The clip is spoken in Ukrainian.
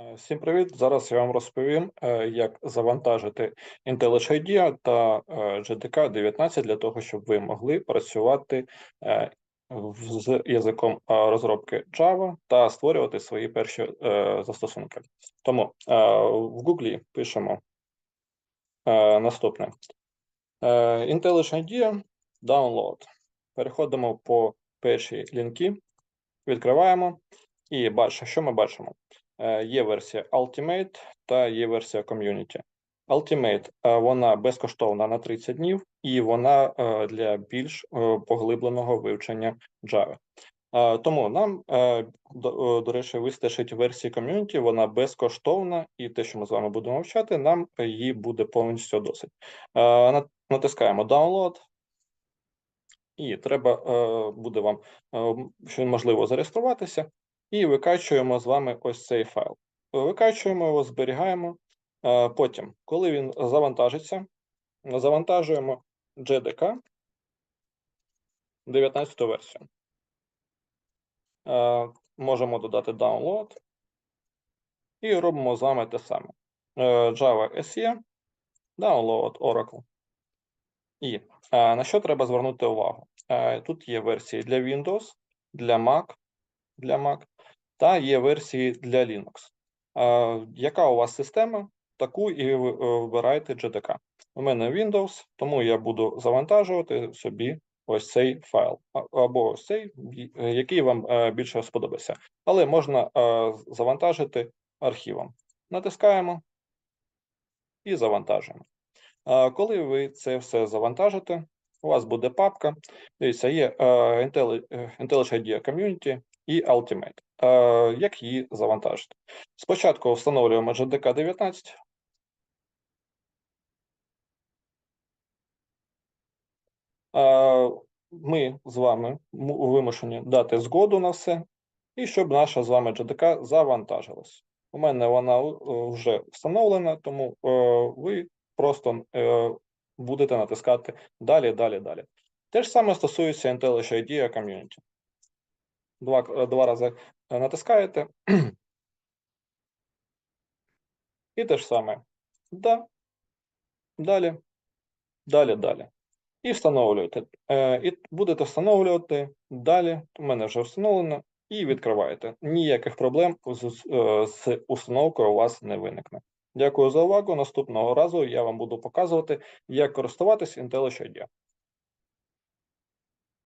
Е, Всім привіт! Зараз я вам розповім, е, як завантажити IntelliJ IDEA та е, GTK 19 для того, щоб ви могли працювати з язиком розробки Java та створювати свої перші застосунки. Тому в Google пишемо наступне: IntelliJ IDEA Download. Переходимо по першій лінки, відкриваємо і бачимо, що ми бачимо. Е, Є версія Ultimate та є версія Community. Ultimate е, вона безкоштовна на 30 днів, і вона е, для більш поглибленого вивчення Java. Тому нам, до, речі, вистачить версії Community, вона безкоштовна, і те, що ми з вами будемо вивчати, нам її буде повністю досить. Натискаємо Download, і треба буде вам, що можливо, зареєструватися, і викачуємо з вами ось цей файл. Викачуємо його, зберігаємо. Е, Потім, коли він завантажиться, завантажуємо JDK 19 версію. Е, Можемо додати download і робимо з вами те саме. Е, Java SE, download Oracle. І на що треба звернути увагу? Тут є версії для Windows, для Mac, для Mac та є версії для Linux. Яка у вас система? Таку і е, вибирайте JDK. У мене Windows, тому я буду завантажувати собі ось цей файл, або ось цей, який вам е, більше сподобається. Але можна е, завантажити архівом. Натискаємо і завантажуємо. Коли ви це все завантажите, у вас буде папка. Дивіться, є Intelli- IntelliJ IDEA Community і Ultimate. Е, Як її завантажити? Спочатку встановлюємо JDK 19. Е, Ми з вами вимушені дати згоду на все, і щоб наша з вами JDK завантажилась. У мене вона вже встановлена, тому е, ви просто будете натискати далі, далі, далі. Те ж саме стосується IntelliJ IDEA Community. Два, е, два рази е, натискаєте. І те ж саме. Да. Далі, далі, далі. І встановлюєте. Е, І будете встановлювати далі. У мене вже встановлено. І відкриваєте. Ніяких проблем з, з установкою у вас не виникне. Дякую за увагу. Наступного разу я вам буду показувати, як користуватись IntelliJ IDEA.